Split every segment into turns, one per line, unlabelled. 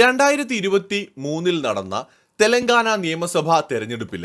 രണ്ടായിരത്തി ഇരുപത്തി മൂന്നിൽ നടന്ന തെലങ്കാന നിയമസഭാ തെരഞ്ഞെടുപ്പിൽ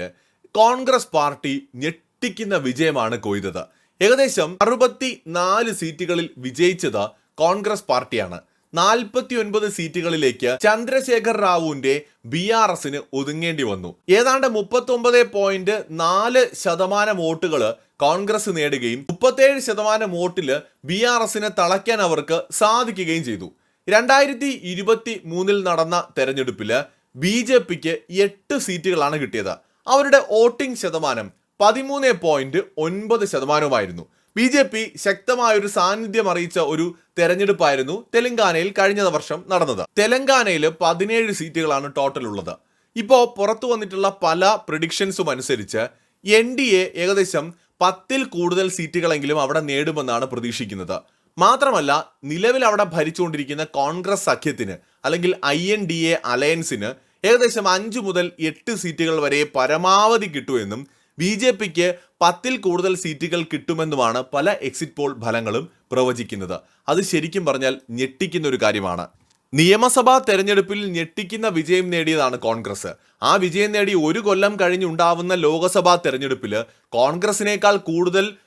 കോൺഗ്രസ് പാർട്ടി ഞെട്ടിക്കുന്ന വിജയമാണ് കൊയ്തത്. ഏകദേശം അറുപത്തി നാല് സീറ്റുകളിൽ വിജയിച്ചത് കോൺഗ്രസ് പാർട്ടിയാണ്. നാൽപ്പത്തി ഒൻപത് സീറ്റുകളിലേക്ക് ചന്ദ്രശേഖർ റാവുവിന്റെ ബി ആർ എസിന് ഒതുങ്ങേണ്ടി വന്നു. ഏതാണ്ട് മുപ്പത്തി ഒമ്പത് പോയിന്റ് നാല് ശതമാനം വോട്ടുകൾ കോൺഗ്രസ് നേടുകയും മുപ്പത്തേഴ് ശതമാനം വോട്ടിൽ ബി ആർ എസിനെ തളയ്ക്കാൻ അവർക്ക് സാധിക്കുകയും ചെയ്തു. രണ്ടായിരത്തി ഇരുപത്തി മൂന്നിൽ നടന്ന തെരഞ്ഞെടുപ്പിൽ ബി ജെ പിക്ക് എട്ട് സീറ്റുകളാണ് കിട്ടിയത്. അവരുടെ വോട്ടിംഗ് ശതമാനം പതിമൂന്ന് പോയിന്റ് ഒൻപത് ശതമാനവുമായിരുന്നു. ബി ജെ പി ശക്തമായ ഒരു സാന്നിധ്യം അറിയിച്ച ഒരു തെരഞ്ഞെടുപ്പായിരുന്നു തെലങ്കാനയിൽ കഴിഞ്ഞ വർഷം നടന്നത്. തെലങ്കാനയിൽ പതിനേഴ് സീറ്റുകളാണ് ടോട്ടൽ ഉള്ളത് ഇപ്പോൾ പുറത്തു വന്നിട്ടുള്ള പല പ്രിഡിക്ഷൻസും അനുസരിച്ച് എൻ ഡി എ ഏകദേശം പത്തിൽ കൂടുതൽ സീറ്റുകളെങ്കിലും അവിടെ നേടുമെന്നാണ് പ്രതീക്ഷിക്കുന്നത്. മാത്രമല്ല നിലവിൽ അവിടെ ഭരിച്ചുകൊണ്ടിരിക്കുന്ന കോൺഗ്രസ് സഖ്യത്തിന് അല്ലെങ്കിൽ ഐ എൻ ഡി എ അലയൻസിന് ഏകദേശം അഞ്ച് മുതൽ എട്ട് സീറ്റുകൾ വരെ പരമാവധി കിട്ടുമെന്നും ബി ജെ പിക്ക് പത്തിൽ കൂടുതൽ സീറ്റുകൾ കിട്ടുമെന്നുമാണ് പല എക്സിറ്റ് പോൾ ഫലങ്ങളും പ്രവചിക്കുന്നത്. അത് ശരിക്കും പറഞ്ഞാൽ ഞെട്ടിക്കുന്ന ഒരു കാര്യമാണ്. നിയമസഭാ തെരഞ്ഞെടുപ്പിൽ ഞെട്ടിക്കുന്ന വിജയം നേടിയതാണ് കോൺഗ്രസ്. ആ വിജയം നേടി ഒരു കൊല്ലം കഴിഞ്ഞുണ്ടാവുന്ന ലോക്സഭാ തെരഞ്ഞെടുപ്പിൽ കോൺഗ്രസിനേക്കാൾ കൂടുതൽ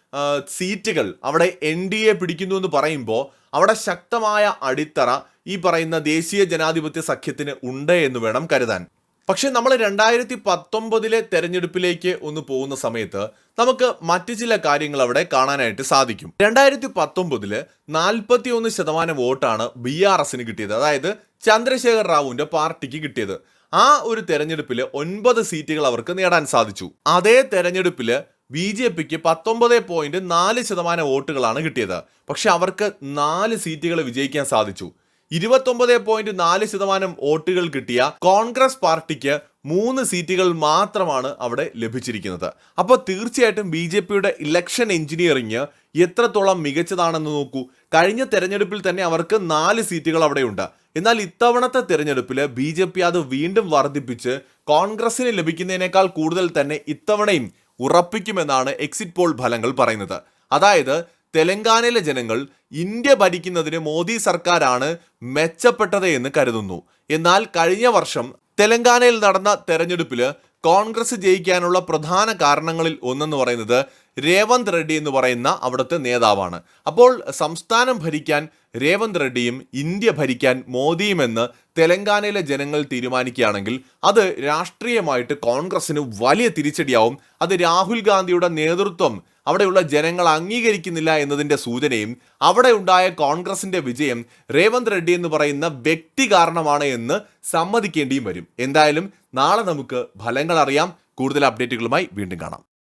സീറ്റുകൾ അവിടെ എൻ ഡി എ പിടിക്കുന്നു എന്ന് പറയുമ്പോൾ അവിടെ ശക്തമായ അടിത്തറ ഈ പറയുന്ന ദേശീയ ജനാധിപത്യ സഖ്യത്തിന് ഉണ്ട് എന്ന് വേണം കരുതാൻ. പക്ഷെ നമ്മൾ രണ്ടായിരത്തി പത്തൊമ്പതിലെ തെരഞ്ഞെടുപ്പിലേക്ക് ഒന്ന് പോകുന്ന സമയത്ത് നമുക്ക് മറ്റു ചില കാര്യങ്ങൾ അവിടെ കാണാനായിട്ട് സാധിക്കും. രണ്ടായിരത്തി പത്തൊമ്പതിൽ നാൽപ്പത്തി ഒന്ന് ശതമാനം വോട്ടാണ് ബി ആർ എസിന് കിട്ടിയത്. അതായത് ചന്ദ്രശേഖർ റാവുവിന്റെ പാർട്ടിക്ക് കിട്ടിയത്. ആ ഒരു തെരഞ്ഞെടുപ്പിൽ ഒൻപത് സീറ്റുകൾ അവർക്ക് നേടാൻ സാധിച്ചു. അതേ തെരഞ്ഞെടുപ്പിൽ ബി ജെ പിക്ക് പത്തൊമ്പത് പോയിന്റ് നാല് ശതമാനം വോട്ടുകളാണ് കിട്ടിയത്. പക്ഷെ അവർക്ക് നാല് സീറ്റുകൾ വിജയിക്കാൻ സാധിച്ചു. ഇരുപത്തൊമ്പത് പോയിന്റ് നാല് ശതമാനം വോട്ടുകൾ കിട്ടിയ കോൺഗ്രസ് പാർട്ടിക്ക് മൂന്ന് സീറ്റുകൾ മാത്രമാണ് അവിടെ ലഭിച്ചിരിക്കുന്നത്. അപ്പോൾ തീർച്ചയായിട്ടും ബി ജെ പിയുടെ ഇലക്ഷൻ എഞ്ചിനീയറിംഗ് എത്രത്തോളം മികച്ചതാണെന്ന് നോക്കൂ. കഴിഞ്ഞ തെരഞ്ഞെടുപ്പിൽ തന്നെ അവർക്ക് നാല് സീറ്റുകൾ അവിടെയുണ്ട്. എന്നാൽ ഇത്തവണത്തെ തെരഞ്ഞെടുപ്പിൽ ബി ജെ പി അത് വീണ്ടും വർദ്ധിപ്പിച്ച് കോൺഗ്രസിന് ലഭിക്കുന്നതിനേക്കാൾ കൂടുതൽ തന്നെ ഇത്തവണയും ഉറപ്പിക്കുമെന്നാണ് എക്സിറ്റ് പോൾ ഫലങ്ങൾ പറയുന്നത്. അതായത് തെലങ്കാനയിലെ ജനങ്ങൾ ഇന്ത്യ ഭരിക്കുന്നതിന് മോദി സർക്കാരാണ് മെച്ചപ്പെട്ടത് എന്ന് കരുതുന്നു. എന്നാൽ കഴിഞ്ഞ വർഷം തെലങ്കാനയിൽ നടന്ന തെരഞ്ഞെടുപ്പിൽ കോൺഗ്രസ് ജയിക്കാനുള്ള പ്രധാന കാരണങ്ങളിൽ ഒന്നെന്ന് പറയുന്നത് രേവന്ത് റെഡ്ഡി എന്ന് പറയുന്ന അവിടുത്തെ നേതാവാണ്. അപ്പോൾ സംസ്ഥാനം ഭരിക്കാൻ രേവന്ത് റെഡ്ഡിയും ഇന്ത്യ ഭരിക്കാൻ മോദിയുമെന്ന് തെലങ്കാനയിലെ ജനങ്ങൾ തീരുമാനിക്കുകയാണെങ്കിൽ അത് രാഷ്ട്രീയമായിട്ട് കോൺഗ്രസിന് വലിയ തിരിച്ചടിയാവും. അത് രാഹുൽ ഗാന്ധിയുടെ നേതൃത്വം അവിടെയുള്ള ജനങ്ങൾ അംഗീകരിക്കുന്നില്ല എന്നതിന്റെ സൂചനയും അവിടെ ഉണ്ടായ കോൺഗ്രസിന്റെ വിജയം രേവന്ത് റെഡ്ഡി എന്ന് പറയുന്ന വ്യക്തി കാരണമാണ് എന്ന് സമ്മതിക്കേണ്ടിയും വരും. എന്തായാലും നാളെ നമുക്ക് ഫലങ്ങൾ അറിയാം. കൂടുതൽ അപ്ഡേറ്റുകളുമായി വീണ്ടും കാണാം.